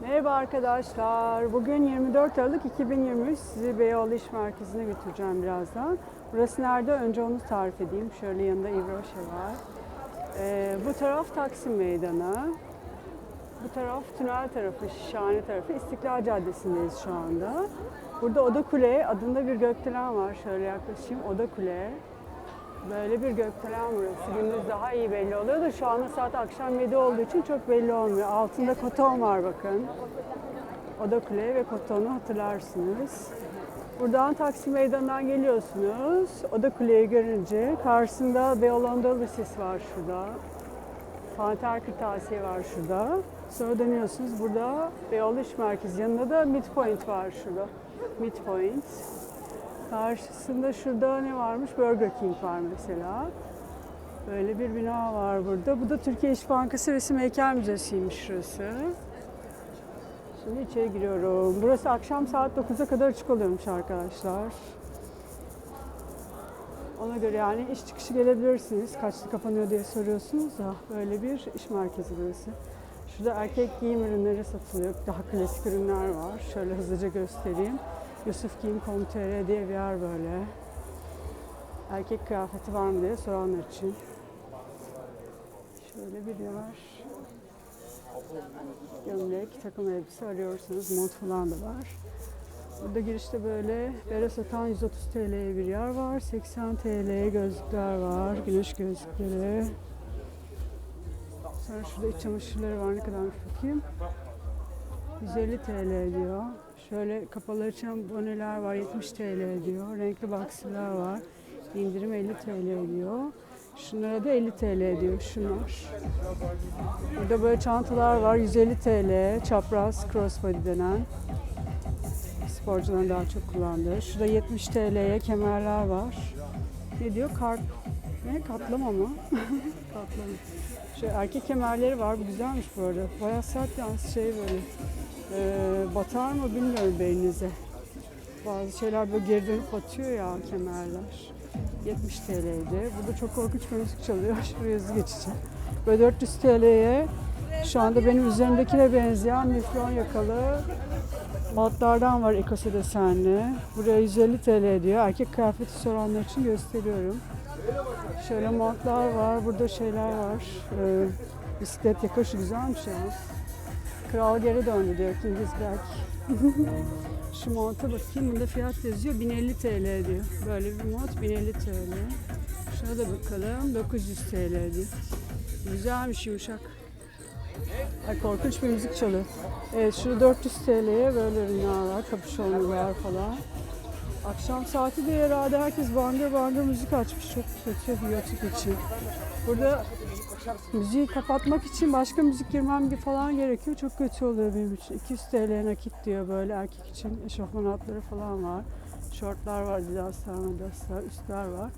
Merhaba arkadaşlar. Bugün 24 Aralık 2023. Sizi Beyoğlu İş Merkezi'ne götüreceğim birazdan. Burası nerede? Önce onu tarif edeyim. Şöyle yanında İvroşe var. Ee, bu taraf Taksim Meydanı. Bu taraf tünel tarafı, Şişhane tarafı. İstiklal Caddesi'ndeyiz şu anda. Burada Oda Kule adında bir gökdelen var. Şöyle yaklaşayım. Oda Kule. Böyle bir gökdelen burası. Gündüz daha iyi belli oluyor da şu anda saat akşam 7 olduğu için çok belli olmuyor. Altında koton var bakın. Oda Kule ve kotonu hatırlarsınız. Buradan Taksim Meydanı'ndan geliyorsunuz. Oda Kule'yi görünce karşısında Beyoğlu Anadolu Lisesi var şurada. Panter Kırtasiye var şurada. Sonra dönüyorsunuz. Burada Beyoğlu İş Merkezi. Yanında da Midpoint var şurada. Midpoint. Karşısında şurada ne varmış? Burger King var mesela. Böyle bir bina var burada. Bu da Türkiye İş Bankası Resim Heykel Müzesi'ymiş şurası. Şimdi içeri giriyorum. Burası akşam saat 9'a kadar açık oluyormuş arkadaşlar. Ona göre yani iş çıkışı gelebilirsiniz. Kaçta kapanıyor diye soruyorsunuz da böyle bir iş merkezi burası. Şurada erkek giyim ürünleri satılıyor. Daha klasik ürünler var. Şöyle hızlıca göstereyim. Yusuf Giyim.com.tr diye bir yer böyle. Erkek kıyafeti var mı diye soranlar için. Şöyle bir yer. Gömlek, takım elbise arıyorsanız mont falan da var. Burada girişte böyle bere satan 130 TL'ye bir yer var. 80 TL'ye gözlükler var. Güneş gözlükleri. Sonra şurada iç çamaşırları var. Ne kadarmış bakayım. 150 TL diyor. Şöyle kapalı açan boneler var. 70 TL diyor. Renkli baksırlar var. İndirim 50 TL diyor. Şunlara da 50 TL diyor şunlar. Burada böyle çantalar var. 150 TL. Çapraz crossbody denen sporcuların daha çok kullandığı. Şurada 70 TL'ye kemerler var. Ne diyor? Kart ne? Katlama mı? Katlama. Şu erkek kemerleri var. Bu güzelmiş bu arada. Bayağı sert yalnız şey böyle. Ee, batar mı bilmiyorum beyninize. Bazı şeyler böyle geri dönüp batıyor ya kemerler. 70 TL'ydi. Burada çok korkunç bir müzik çalıyor. Şuraya hızlı geçeceğim. Böyle 400 TL'ye şu anda benim üzerimdekine benzeyen mifron yakalı Matlardan var ekose desenli. Buraya 150 TL diyor. Erkek kıyafeti soranlar için gösteriyorum. Şöyle montlar var. Burada şeyler var. Ee, bisiklet yakaşı güzelmiş ya. Kral geri döndü diyor. King is back. Şu monta bakayım. Bunda fiyat yazıyor. 1050 TL diyor. Böyle bir mont 1050 TL. Şuna da bakalım. 900 TL diyor. Güzelmiş yumuşak. Ay korkunç bir müzik çalıyor. Evet şu 400 TL'ye böyle ürünler var. Falan. Akşam saati de herhalde herkes bangır bangır müzik açmış. Çok kötü bir yatık için. Burada müziği kapatmak için başka müzik girmem falan gerekiyor. Çok kötü oluyor benim için. 200 TL nakit diyor böyle erkek için. Eşofman altları falan var. Şortlar var, Adidaslar, Adidaslar, üstler var.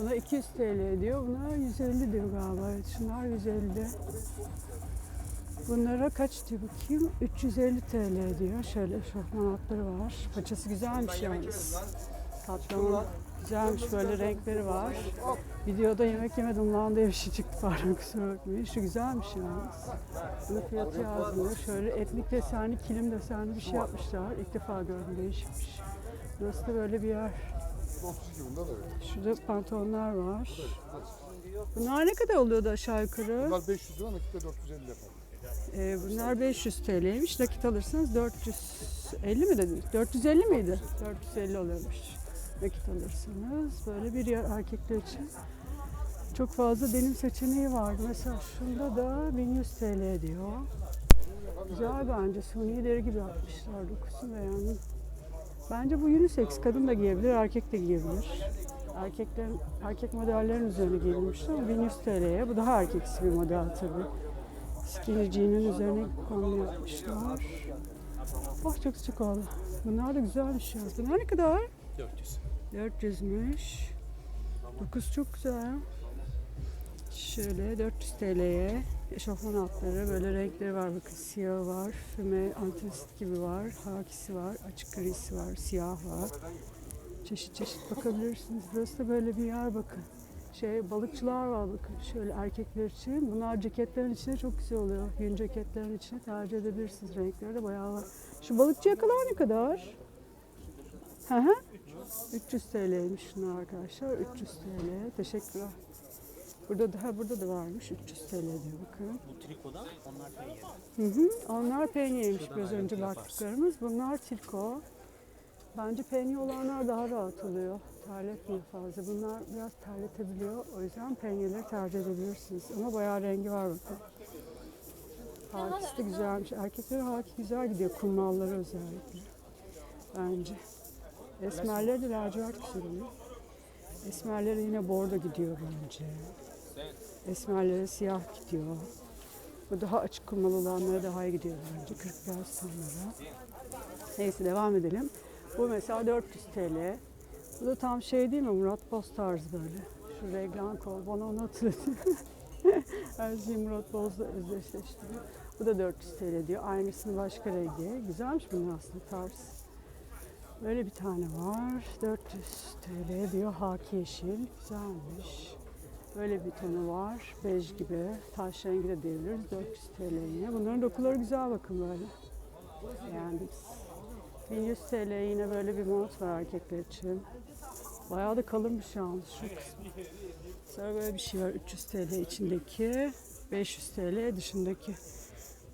Buna 200 TL diyor. Buna 150 diyor galiba. Evet, şunlar 150. Bunlara kaç diyor bakayım? 350 TL diyor. Şöyle şofman altları var. Paçası güzelmiş yalnız. Katlama güzelmiş böyle renkleri var. Videoda yemek yemedim lan diye bir şey çıktı pardon kusura bakmayın. Şu güzelmiş yalnız. Bunun fiyatı yazmıyor. Şöyle etnik desenli, kilim desenli bir şey yapmışlar. İlk defa gördüm değişikmiş. Burası da böyle bir yer. Şurada pantolonlar var. Bunlar ne kadar oluyordu aşağı yukarı? Bunlar 500 lira, nakitte 450 efendim. Ee, bunlar 500 TL'ymiş. Nakit alırsanız 450 mi dediniz? 450 miydi? 450 oluyormuş. Nakit alırsanız. Böyle bir yer erkekler için. Çok fazla denim seçeneği vardı. Mesela şunda da 1100 TL diyor. Güzel bence. Suni deri gibi yapmışlar. Dokusunu beğendim. Bence bu unisex. Kadın da giyebilir, erkek de giyebilir. Erkeklerin, erkek modellerin üzerine giyilmişler ama 1100 TL'ye. Bu daha erkeksi bir model tabii. Jean'in üzerine kombin yapmışlar. Oh çok sıcak oldu. Bunlar da güzelmiş ya. Bunlar ne kadar? 400. 400'müş. Dokuz çok güzel. Şöyle 400 TL'ye eşofman altları böyle renkleri var bakın siyah var, füme, antrasit gibi var, hakisi var, açık grisi var, siyah var. Çeşit çeşit bakabilirsiniz. Burası da böyle bir yer bakın. Şey balıkçılar var bakın şöyle erkekler için. Bunlar ceketlerin içine çok güzel oluyor. Yün ceketlerin içine tercih edebilirsiniz. Renkleri de bayağı var. Şu balıkçı yakalar ne kadar? Hı hı. 300 TL'ymiş şunlar arkadaşlar. 300 TL. Teşekkürler. Burada da, ha, burada da varmış. 300 TL diyor bakın. Bu trikoda onlar penye. Hı hı. Onlar penyeymiş biraz önce baktıklarımız. Bunlar tilko. Bence penye olanlar daha rahat oluyor. Terletmiyor fazla. Bunlar biraz terletebiliyor. O yüzden penyeleri tercih edebilirsiniz. Ama bayağı rengi var bakın. Hakisi de güzelmiş. Erkeklerin haki güzel gidiyor. Kumralları özellikle. Bence. Esmerleri de lacivert güzel oluyor. Esmerlere yine bordo gidiyor bence. Esmerlere siyah gidiyor. Bu daha açık kumral olanlara daha iyi gidiyor bence. 40 biraz sonlara. Neyse devam edelim. Bu mesela 400 TL. Bu da tam şey değil mi? Murat Boz tarzı böyle. Şu reglan kol. Bana onu hatırlatıyor. Her şeyi Murat Boz'la özdeşleştiriyor. Bu da 400 TL diyor. Aynısını başka rengi. Güzelmiş bunun aslında tarz. Böyle bir tane var. 400 TL diyor. Haki yeşil. Güzelmiş. Böyle bir tonu var. Bej gibi. Taş rengi de diyebiliriz. 400 TL yine. Bunların dokuları güzel bakın böyle. Beğendik. 1100 TL yine böyle bir mont var erkekler için. Bayağı da kalınmış yalnız şu kısmı. Sonra böyle bir şey var 300 TL içindeki. 500 TL dışındaki.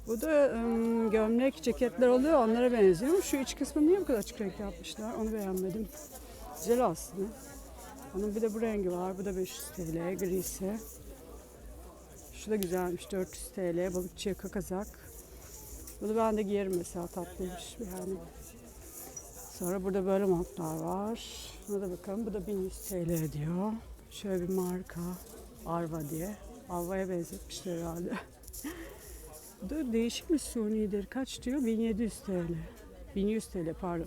Bu da ım, gömlek, ceketler oluyor onlara benziyor. Şu iç kısmı niye bu kadar açık renk yapmışlar? Onu beğenmedim. Güzel aslında. Onun bir de bu rengi var. Bu da 500 TL grisi. Şu da güzelmiş 400 TL balıkçı yaka kazak. Bunu ben de giyerim mesela tatlıymış yani. Sonra burada böyle montlar var. Buna da bakalım. Bu da 1100 TL diyor. Şöyle bir marka. Arva diye. Arva'ya benzetmişler herhalde. Bu da değişik bir sunidir. Kaç diyor? 1700 TL. 1100 TL pardon.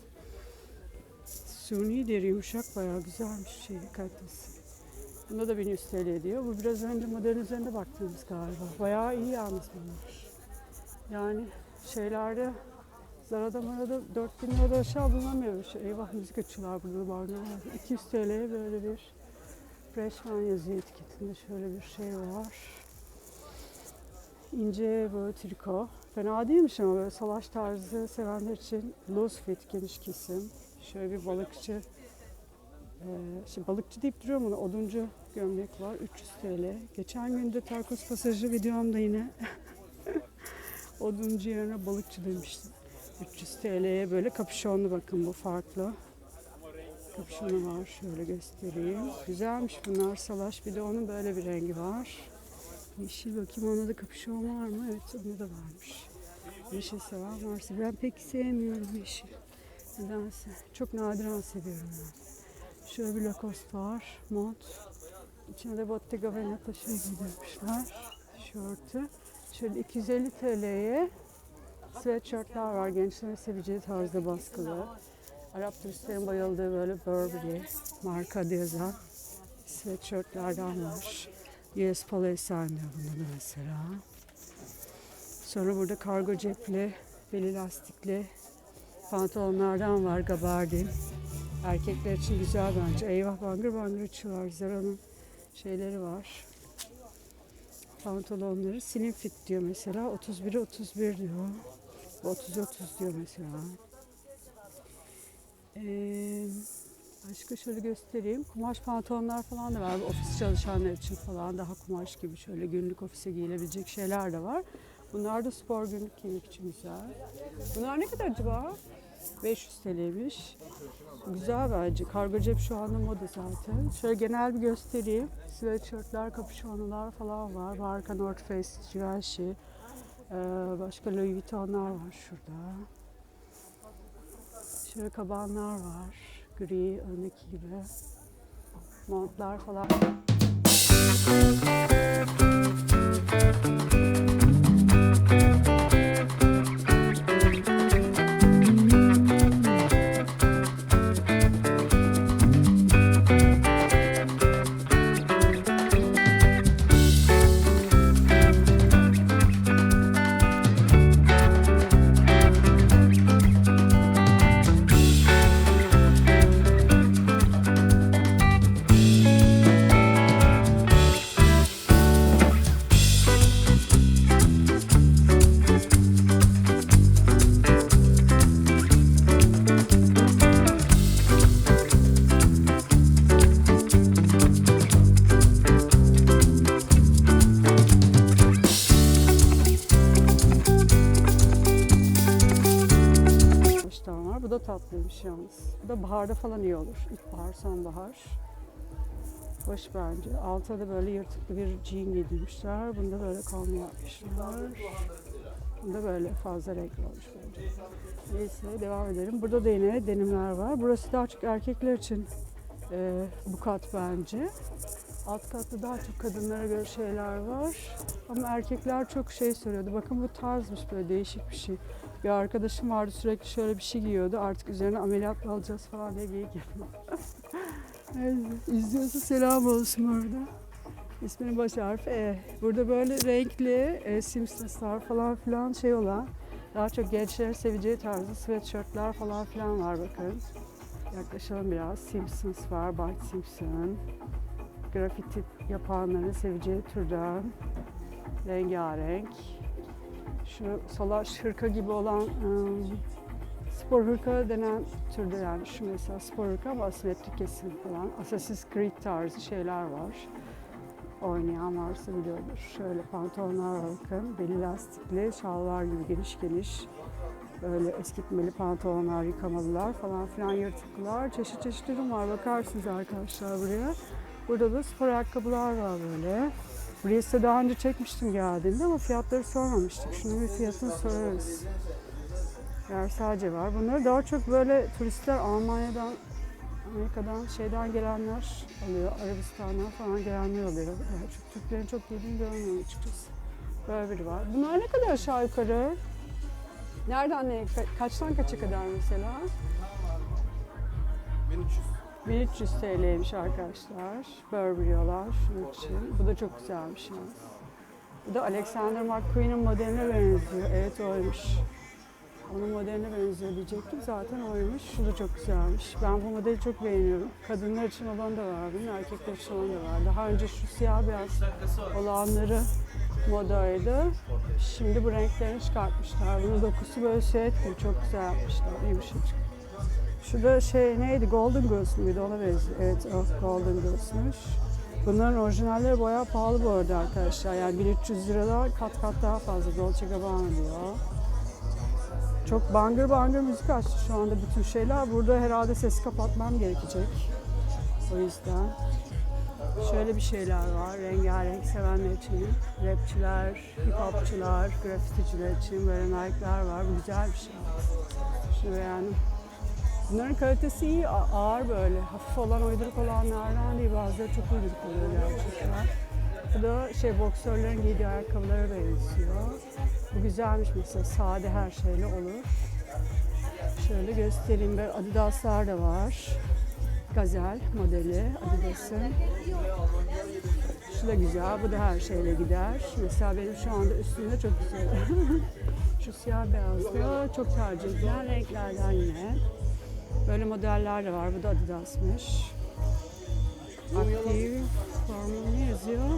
Suni deri yumuşak bayağı güzelmiş şey kalitesi. Bunda da 1100 TL diyor. Bu biraz önce model üzerinde baktığımız galiba. Bayağı iyi yalnız bunlar. Yani şeylerde Zarada marada 4000 lira aşağı bulunamıyor bir şey. Eyvah müzik açıyorlar burada var. 200 TL'ye böyle bir freshman yazıyor etiketinde şöyle bir şey var. İnce böyle triko. Fena değilmiş ama böyle salaş tarzı sevenler için loose fit geniş kesim. Şöyle bir balıkçı ee, şimdi balıkçı deyip duruyorum ona oduncu gömlek var 300 TL. Geçen gün de Terkos Pasajı videomda yine oduncu yerine balıkçı demiştim. 300 TL'ye böyle kapüşonlu bakın bu farklı. Kapüşonu var şöyle göstereyim. Güzelmiş bunlar salaş bir de onun böyle bir rengi var. Yeşil bakayım onda da kapüşon var mı? Evet onda da varmış. Yeşil seven varsa ben pek sevmiyorum yeşil. Nedense çok nadiren seviyorum yani. Şöyle bir Lacoste var mont. İçine de Bottega Veneta şey giydirmişler. Şortu. Şöyle 250 TL'ye sweatshirtler var. Gençlerin seveceği tarzda baskılı. Arap turistlerin bayıldığı böyle Burberry marka yazan sweatshirtlerden var. US Polyester diyor da mesela. Sonra burada kargo cepli, beli lastikli pantolonlardan var gabardin. Erkekler için güzel bence. Eyvah bangır bangır açıyorlar. Zara'nın şeyleri var. Pantolonları slim fit diyor mesela. 31'e 31 diyor. Bu 30 30 diyor mesela. Ee, başka şöyle göstereyim. Kumaş pantolonlar falan da var. Ofis çalışanlar için falan daha kumaş gibi şöyle günlük ofise giyilebilecek şeyler de var. Bunlar da spor günlük giymek için güzel. Bunlar ne kadar acaba? 500 TL'ymiş. Güzel bence. Kargo cep şu anda moda zaten. Şöyle genel bir göstereyim. Sweatshirtler, kapüşonlar falan var. Marka North Face, Givenchy. Ee, başka Louis Vuitton'lar var şurada. Şöyle kabanlar var. Gri, öndeki gibi. Montlar falan. Sonbahar. Hoş bence. Alta da böyle yırtıklı bir jean giydirmişler. Bunda böyle kolmu yapmışlar. Bunda böyle fazla renkli olmuş bence. Neyse devam edelim. Burada da yine denimler var. Burası daha çok erkekler için e, bu kat bence. Alt katta daha çok kadınlara göre şeyler var. Ama erkekler çok şey soruyordu. Bakın bu tarzmış böyle değişik bir şey. Bir arkadaşım vardı sürekli şöyle bir şey giyiyordu. Artık üzerine ameliyat alacağız falan diye geyik yapıyor. Neyse, izliyorsa selam olsun orada. İsminin baş harfi E. Burada böyle renkli e, Simpsons'lar falan filan şey olan daha çok gençlerin seveceği tarzı sweatshirtler falan filan var bakın. Yaklaşalım biraz. Simpsons var, Bart Simpson. Grafiti yapanların seveceği türden. Rengarenk. Şu salaş hırka gibi olan ım, spor hırka denen türde yani şu mesela spor hırka ama asimetrik kesim falan. Assassin's Creed tarzı şeyler var. Oynayan varsa biliyordur. Şöyle pantolonlar var bakın. Beli lastikli, şalvar gibi geniş geniş. Böyle eskitmeli pantolonlar, yıkamalılar falan filan yırtıklar. Çeşit çeşit ürün var. Bakarsınız arkadaşlar buraya. Burada da spor ayakkabılar var böyle. Buraya size daha önce çekmiştim geldiğimde ama fiyatları sormamıştık. Şunun bir fiyatını sorarız. Versace var. Bunları daha çok böyle turistler Almanya'dan, Amerika'dan, şeyden gelenler alıyor. Arabistan'dan falan gelenler alıyor. Yani çok Türklerin çok yediğini görmüyorum açıkçası. Böyle biri var. Bunlar ne kadar aşağı yukarı? Nereden ne? Ka- kaçtan kaça kadar mesela? 1300. 1300 TL'ymiş arkadaşlar. Burberry'olar şunun için. Bu da çok güzelmiş yalnız. Bu da Alexander McQueen'in modeline benziyor. Evet oymuş. Onun modeline benziyor diyecektim. Zaten oymuş. Şu da çok güzelmiş. Ben bu modeli çok beğeniyorum. Kadınlar için olan da var. Benim erkekler için olan da var. Daha önce şu siyah beyaz olanları modaydı. Şimdi bu renklerini çıkartmışlar. Bunun dokusu böyle şey etmiyor. Çok güzel yapmışlar. Yumuşacık. Şu da şey neydi? Golden Goose muydu? Ona. Evet o Golden Goose'muş. Bunların orijinalleri bayağı pahalı bu arada arkadaşlar. Yani 1300 liradan kat kat daha fazla. Dolce Gabbana diyor. Çok bangır bangır müzik açtı şu anda bütün şeyler. Burada herhalde ses kapatmam gerekecek. O yüzden. Şöyle bir şeyler var. Rengarenk sevenler için. Rapçiler, hip hopçular, grafiticiler için böyle Nike'lar var. Bu güzel bir şey. Şunu beğendim. Bunların kalitesi iyi, ağır böyle. Hafif olan, uyduruk olanlardan değil. Bazıları çok uyduruk oluyor gerçekten. Bu da şey boksörlerin giydiği ayakkabılara benziyor. Bu güzelmiş mesela. Sade her şeyle olur. Şöyle göstereyim. Böyle Adidas'lar da var. Gazel modeli Adidas'ın. Şu da güzel. Bu da her şeyle gider. Mesela benim şu anda üstümde çok güzel. Şu siyah beyazlı çok tercih edilen renklerden yine. Böyle modeller de var. Bu da Adidas'mış. Aktif Form ne yazıyor?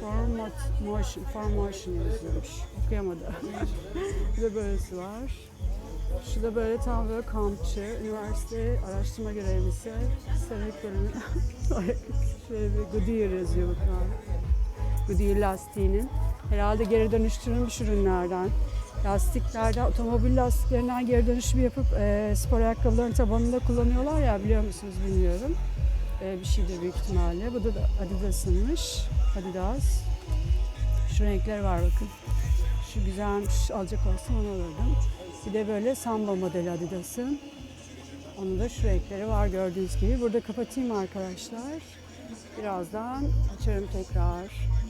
Format Motion, Form Motion yazıyormuş. Okuyamadım. Bir de böylesi var. Şu da böyle tam böyle kampçı, üniversite araştırma görevlisi, seramik bölümü. Şöyle bir Goodyear yazıyor bakın. Goodyear lastiğinin. Herhalde geri dönüştürülmüş ürünlerden. Lastiklerden, otomobil lastiklerinden geri dönüşüm yapıp e, spor ayakkabıların tabanında kullanıyorlar ya biliyor musunuz bilmiyorum. E, bir şeydir büyük ihtimalle. Bu da Adidas'ınmış. Adidas. Şu renkler var bakın. Şu güzelmiş. Alacak olsam onu alırdım. Bir de böyle samba modeli Adidas'ın. Onun da şu renkleri var gördüğünüz gibi. Burada kapatayım arkadaşlar. Birazdan açarım tekrar.